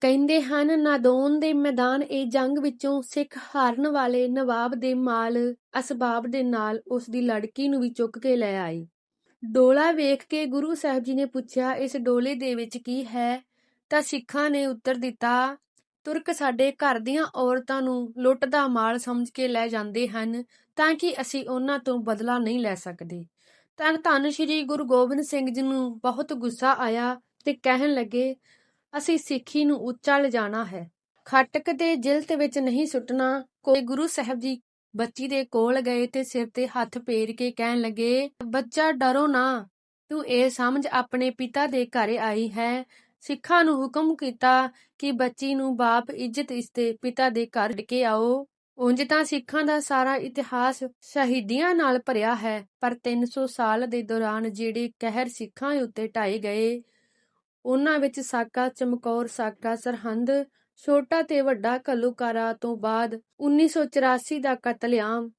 ਕਹਿੰਦੇ ਹਨ, ਨਾਦੌਨ ਦੇ ਮੈਦਾਨ ਇਹ ਜੰਗ ਵਿੱਚੋਂ ਸਿੱਖ ਹਾਰਨ ਵਾਲੇ ਨਵਾਬ ਦੇ ਮਾਲ ਅਸਬਾਬ ਦੇ ਨਾਲ ਉਸ ਦੀ ਲੜਕੀ ਨੂੰ ਵੀ ਚੁੱਕ ਕੇ ਲੈ ਆਏ। ਡੋਲਾ ਵੇਖ ਕੇ ਗੁਰੂ ਸਾਹਿਬ ਜੀ ਨੇ ਪੁੱਛਿਆ, ਇਸ ਡੋਲੇ ਦੇ ਵਿੱਚ ਕੀ ਹੈ? ਤਾਂ ਸਿੱਖਾਂ ਨੇ ਉੱਤਰ ਦਿੱਤਾ, ਤੁਰਕ ਸਾਡੇ ਘਰ ਦੀਆਂ ਔਰਤਾਂ ਨੂੰ ਲੁੱਟ ਦਾ ਮਾਲ ਸਮਝ ਕੇ ਲੈ ਜਾਂਦੇ ਹਨ ਤਾਂ ਕਿ ਅਸੀਂ ਉਹਨਾਂ ਤੋਂ ਬਦਲਾ ਨਹੀਂ ਲੈ ਸਕਦੇ। ਤਾਂ ਧੰਨ ਸ਼੍ਰੀ ਗੁਰੂ ਗੋਬਿੰਦ ਸਿੰਘ ਜੀ ਨੂੰ ਬਹੁਤ ਗੁੱਸਾ ਆਇਆ ਤੇ ਕਹਿਣ ਲੱਗੇ ਅਸੀਂ ਸਿੱਖੀ ਨੂੰ ਉੱਚਾ ਲਿਜਾਣਾ ਹੈ। ਖਟਕ ਦੇ ਜਿਲਤ ਵਿੱਚ ਨਹੀਂ ਸੁੱਟਣਾ। ਕੋਈ ਗੁਰੂ ਸਾਹਿਬ ਜੀ ਬੱਚੀ ਦੇ ਕੋਲ ਗਏ ਤੇ ਸਿਰ ਤੇ ਹੱਥ ਫੇਰ ਕੇ ਕਹਿਣ ਲੱਗੇ, ਬੱਚਾ, ਡਰੋ ਨਾ। ਤੂੰ ਇਹ ਸਮਝ ਆਪਣੇ ਪਿਤਾ ਦੇ ਘਰ ਆਈ ਹੈ। ਸਿੱਖਾਂ ਨੂੰ ਹੁਕਮ ਕੀਤਾ ਕਿ ਬੱਚੀ ਨੂੰ ਬਾਪ ਇੱਜ਼ਤ ਇਸਤੇ ਪਿਤਾ ਦੇ ਘਰ ਕੇ ਆਓ। ਉਂਝ ਤਾਂ ਸਿੱਖਾਂ ਦਾ ਸਾਰਾ ਇਤਿਹਾਸ ਸ਼ਹੀਦੀਆਂ ਨਾਲ ਭਰਿਆ ਹੈ। ਪਰ 300 ਸਾਲ ਦੇ ਦੌਰਾਨ ਜਿਹੜੇ ਕਹਿਰ ਸਿੱਖਾਂ ਉੱਤੇ ਢਾਏ ਗਏ ਉਹਨਾਂ ਵਿੱਚ ਸਾਕਾ, ਚਮਕੌਰ ਸਾਕਾ, ਸਰਹੰਦ, ਛੋਟਾ ਤੇ ਵੱਡਾ ਘੱਲੂਘਾਰਾ ਤੋਂ ਬਾਅਦ 1984 ਦਾ ਕਤਲੇਆਮ।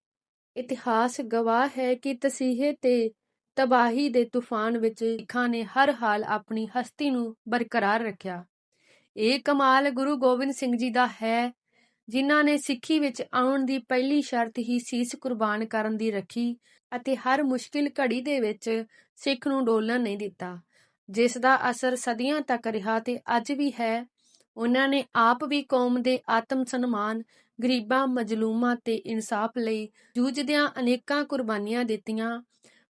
ਇਤਿਹਾਸ ਗਵਾਹ ਹੈ ਕਿ ਤਸੀਹੇ ਤੇ ਤਬਾਹੀ ਦੇ ਤੂਫਾਨ ਵਿੱਚ ਸਿੱਖਾਂ ਨੇ ਹਰ ਹਾਲ ਆਪਣੀ ਹਸਤੀ ਨੂੰ ਬਰਕਰਾਰ ਰੱਖਿਆ। ਇਹ ਕਮਾਲ ਗੁਰੂ ਗੋਬਿੰਦ ਸਿੰਘ ਜੀ ਦਾ ਹੈ, ਜਿਨ੍ਹਾਂ ਨੇ ਸਿੱਖੀ ਵਿੱਚ ਆਉਣ ਦੀ ਪਹਿਲੀ ਸ਼ਰਤ ਹੀ ਸੀਸ ਕੁਰਬਾਨ ਕਰਨ ਦੀ ਰੱਖੀ ਅਤੇ ਹਰ ਮੁਸ਼ਕਿਲ ਘੜੀ ਦੇ ਵਿੱਚ ਸਿੱਖ ਨੂੰ ਡੋਲਣ ਨਹੀਂ ਦਿੱਤਾ। ਜਿਸ ਦਾ ਅਸਰ ਸਦੀਆਂ ਤੱਕ ਰਿਹਾ ਤੇ ਅੱਜ ਵੀ ਹੈ, ਉਹਨਾਂ ਨੇ ਆਪ ਵੀ ਕੌਮ ਦੇ ਆਤਮ ਸਨਮਾਨ, ਗਰੀਬਾਂ, ਮਜਲੂਮਾਂ ਤੇ ਇਨਸਾਫ ਲਈ ਜੂਝਦਿਆਂ ਅਨੇਕਾਂ ਕੁਰਬਾਨੀਆਂ ਦਿੱਤੀਆਂ।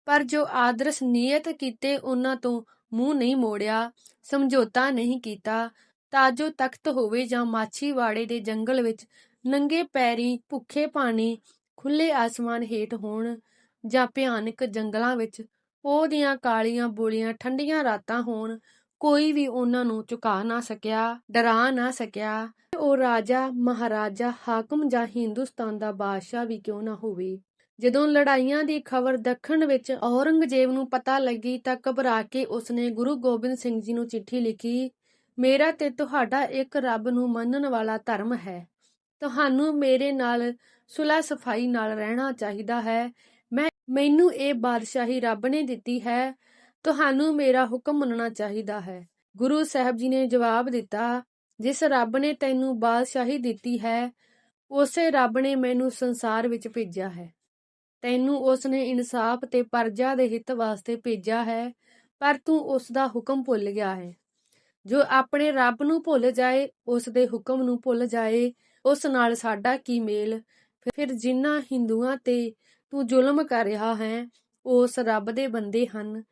ਪਰ ਜੋ ਆਦਰਸ਼ ਨੀਅਤ ਕੀਤੇ ਉਹਨਾਂ ਤੋਂ ਮੂੰਹ ਨਹੀਂ ਮੋੜਿਆ, ਸਮਝੌਤਾ ਨਹੀਂ ਕੀਤਾ, ਤਾਂ ਜੋ ਤਖਤ ਹੋਵੇ ਜਾਂ ਮਾਛੀਵਾੜੇ ਦੇ ਜੰਗਲ ਵਿੱਚ ਨੰਗੇ ਪੈਰੀ, ਭੁੱਖੇ ਪਾਣੀ ਖੁੱਲੇ ਆਸਮਾਨ ਹੇਠ ਹੋਣ ਜਾਂ ਭਿਆਨਕ ਜੰਗਲਾਂ ਵਿੱਚ ਪੋਹ ਦੀਆਂ ਕਾਲੀਆਂ ਬੋਲੀਆਂ ਠੰਡੀਆਂ ਰਾਤਾਂ ਹੋਣ, ਕੋਈ ਵੀ ਉਹਨਾਂ ਨੂੰ ਝੁਕਾ ਨਾ ਸਕਿਆ, ਡਰਾ ਨਾ ਸਕਿਆ। ਉਹ ਰਾਜਾ, ਮਹਾਰਾਜਾ, ਹਾਕਮ ਜਾਂ ਹਿੰਦੁਸਤਾਨ ਦਾ ਬਾਦਸ਼ਾਹ ਵੀ ਕਿਉਂ ਨਾ ਹੋਵੇ? ਜਦੋਂ ਲੜਾਈਆਂ ਦੀ ਖਬਰ ਦੱਖਣ ਵਿੱਚ ਔਰੰਗਜ਼ੇਬ ਨੂੰ ਪਤਾ ਲੱਗੀ ਤਾਂ ਘਬਰਾ ਕੇ ਉਸਨੇ ਗੁਰੂ ਗੋਬਿੰਦ ਸਿੰਘ ਜੀ ਨੂੰ ਚਿੱਠੀ ਲਿਖੀ, ਮੇਰਾ ਤੇ ਤੁਹਾਡਾ ਇੱਕ ਰੱਬ ਨੂੰ ਮੰਨਣ ਵਾਲਾ ਧਰਮ ਹੈ। ਤੁਹਾਨੂੰ ਮੇਰੇ ਨਾਲ ਸੁਲਾ ਸਫ਼ਾਈ ਨਾਲ ਰਹਿਣਾ ਚਾਹੀਦਾ ਹੈ। ਮੈਨੂੰ ਇਹ ਬਾਦਸ਼ਾਹੀ ਰੱਬ ਨੇ ਦਿੱਤੀ ਹੈ। ਤੁਹਾਨੂੰ ਮੇਰਾ ਹੁਕਮ ਮੰਨਣਾ ਚਾਹੀਦਾ ਹੈ। ਗੁਰੂ ਸਾਹਿਬ ਜੀ ਨੇ ਜਵਾਬ ਦਿੱਤਾ, ਜਿਸ ਰੱਬ ਨੇ ਤੈਨੂੰ ਬਾਦਸ਼ਾਹੀ ਦਿੱਤੀ ਹੈ, ਉਸੇ ਰੱਬ ਨੇ ਮੈਨੂੰ ਸੰਸਾਰ ਵਿੱਚ ਭੇਜਿਆ ਹੈ। ਤੈਨੂੰ ਉਸ ਨੇ ਇਨਸਾਫ ਤੇ ਪਰਜਾ ਦੇ ਹਿੱਤ ਵਾਸਤੇ ਭੇਜਿਆ ਹੈ, ਪਰ ਤੂੰ ਉਸ ਦਾ ਹੁਕਮ ਭੁੱਲ ਗਿਆ ਹੈ। ਜੋ ਆਪਣੇ ਰੱਬ ਨੂੰ ਭੁੱਲ ਜਾਏ, ਉਸ ਦੇ ਹੁਕਮ ਨੂੰ ਭੁੱਲ ਜਾਏ, ਉਸ ਨਾਲ ਸਾਡਾ ਕੀ ਮੇਲ? ਫਿਰ ਜਿਨ੍ਹਾਂ ਹਿੰਦੂਆਂ ਤੇ ਤੂੰ ਜ਼ੁਲਮ ਕਰ ਰਿਹਾ ਹੈ, ਉਸ ਰੱਬ ਦੇ ਬੰਦੇ ਹਨ,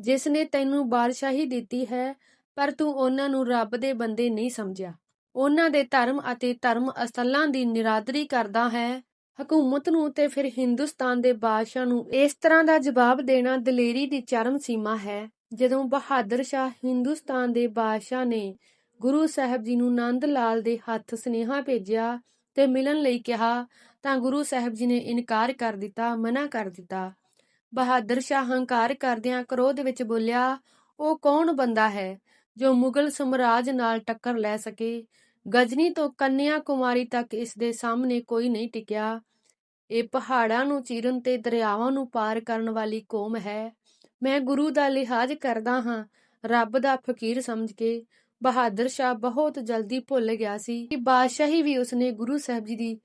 ਜਿਸ ਨੇ ਤੈਨੂੰ ਬਾਦਸ਼ਾਹੀ ਦਿੱਤੀ ਹੈ, ਪਰ ਤੂੰ ਉਹਨਾਂ ਨੂੰ ਰੱਬ ਦੇ ਬੰਦੇ ਨਹੀਂ ਸਮਝਿਆ। ਉਹਨਾਂ ਦੇ ਧਰਮ ਅਤੇ ਧਰਮ ਅਸਲਾਂ ਦੀ ਨਿਰਾਦਰੀ ਕਰਦਾ ਹੈ, ਹਕੂਮਤ ਨੂੰ ਤੇ ਫਿਰ ਹਿੰਦੁਸਤਾਨ ਦੇ ਬਾਦਸ਼ਾਹ ਨੂੰ। ਇਸ ਤਰ੍ਹਾਂ ਦਾ ਜਵਾਬ ਦੇਣਾ ਦਲੇਰੀ ਦੀ ਚਰਮ ਸੀਮਾ ਹੈ, ਜਦੋਂ ਬਹਾਦਰ ਸ਼ਾਹ ਹਿੰਦੁਸਤਾਨ ਦੇ ਬਾਦਸ਼ਾਹ ਨੇ ਗੁਰੂ ਸਾਹਿਬ ਜੀ ਨੂੰ ਨੰਦ ਲਾਲ ਦੇ ਹੱਥ ਸੁਨੇਹਾ ਭੇਜਿਆ ਤੇ ਮਿਲਣ ਲਈ ਕਿਹਾ, ਤਾਂ ਗੁਰੂ ਸਾਹਿਬ ਜੀ ਨੇ ਇਨਕਾਰ ਕਰ ਦਿੱਤਾ, ਮਨਾ ਕਰ ਦਿੱਤਾ। ਬਹਾਦਰ ਸ਼ਾਹ ਹੰਕਾਰ ਕਰਦਿਆਂ ਕ੍ਰੋਧ ਵਿੱਚ ਬੋਲਿਆ, ਉਹ ਕੌਣ ਬੰਦਾ ਹੈ ਜੋ ਮੁਗਲ ਸਮਰਾਜ ਨਾਲ ਟੱਕਰ ਲੈ ਸਕੇ? ਗਜਨੀ ਤੋਂ ਕੰਨਿਆ ਕੁਮਾਰੀ ਤੱਕ ਇਸ ਦੇ ਸਾਹਮਣੇ ਕੋਈ ਨਹੀਂ ਟਿਕਿਆ। ਇਹ ਪਹਾੜਾਂ ਨੂੰ ਚੀਰਨ ਤੇ ਦਰਿਆਵਾਂ ਨੂੰ ਪਾਰ ਕਰਨ ਵਾਲੀ ਕੌਮ ਹੈ। ਮੈਂ ਗੁਰੂ ਦਾ ਲਿਹਾਜ਼ ਕਰਦਾ ਹਾਂ, ਰੱਬ ਦਾ ਫਕੀਰ ਸਮਝ ਕੇ। ਬਹਾਦਰ ਸ਼ਾਹ ਬਹੁਤ ਜਲਦੀ ਭੁੱਲ ਗਿਆ ਸੀ ਕਿ ਬਾਦਸ਼ਾਹੀ ਵੀ ਉਸਨੇ ਗੁਰੂ ਸਾਹਿਬ ਜੀ ਦੀ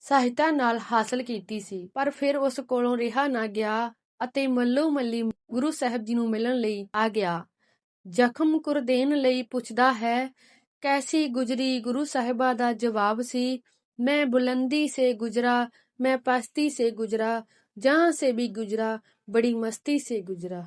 ਸਹਾਇਤਾ ਨਾਲ ਹਾਸਲ ਕੀਤੀ ਸੀ। ਪਰ ਫਿਰ ਉਸ ਕੋਲੋਂ ਰਿਹਾ ਨਾ ਗਿਆ ਅਤੇ ਮੱਲੋ ਮੱਲੀ ਗੁਰੂ ਸਾਹਿਬ ਜੀ ਨੂੰ ਮਿਲਣ ਲਈ ਆ ਗਿਆ। ਜ਼ਖਮ ਕੁਰਦੇਣ ਲਈ ਪੁੱਛਦਾ ਹੈ, ਕੈਸੀ ਗੁਜਰੀ ਗੁਰੂ ਸਾਹਿਬਾ ਦਾ ਜਵਾਬ ਸੀ? ਮੈਂ ਬੁਲੰਦੀ ਸੇ ਗੁਜਰਾ, ਮੈਂ ਪਸਤੀ ਸੇ ਗੁਜਰਾ ਜਹਾਂ ਸੇ ਵੀ ਗੁਜਰਾ, ਬੜੀ ਮਸਤੀ ਸੇ ਗੁਜਰਾ।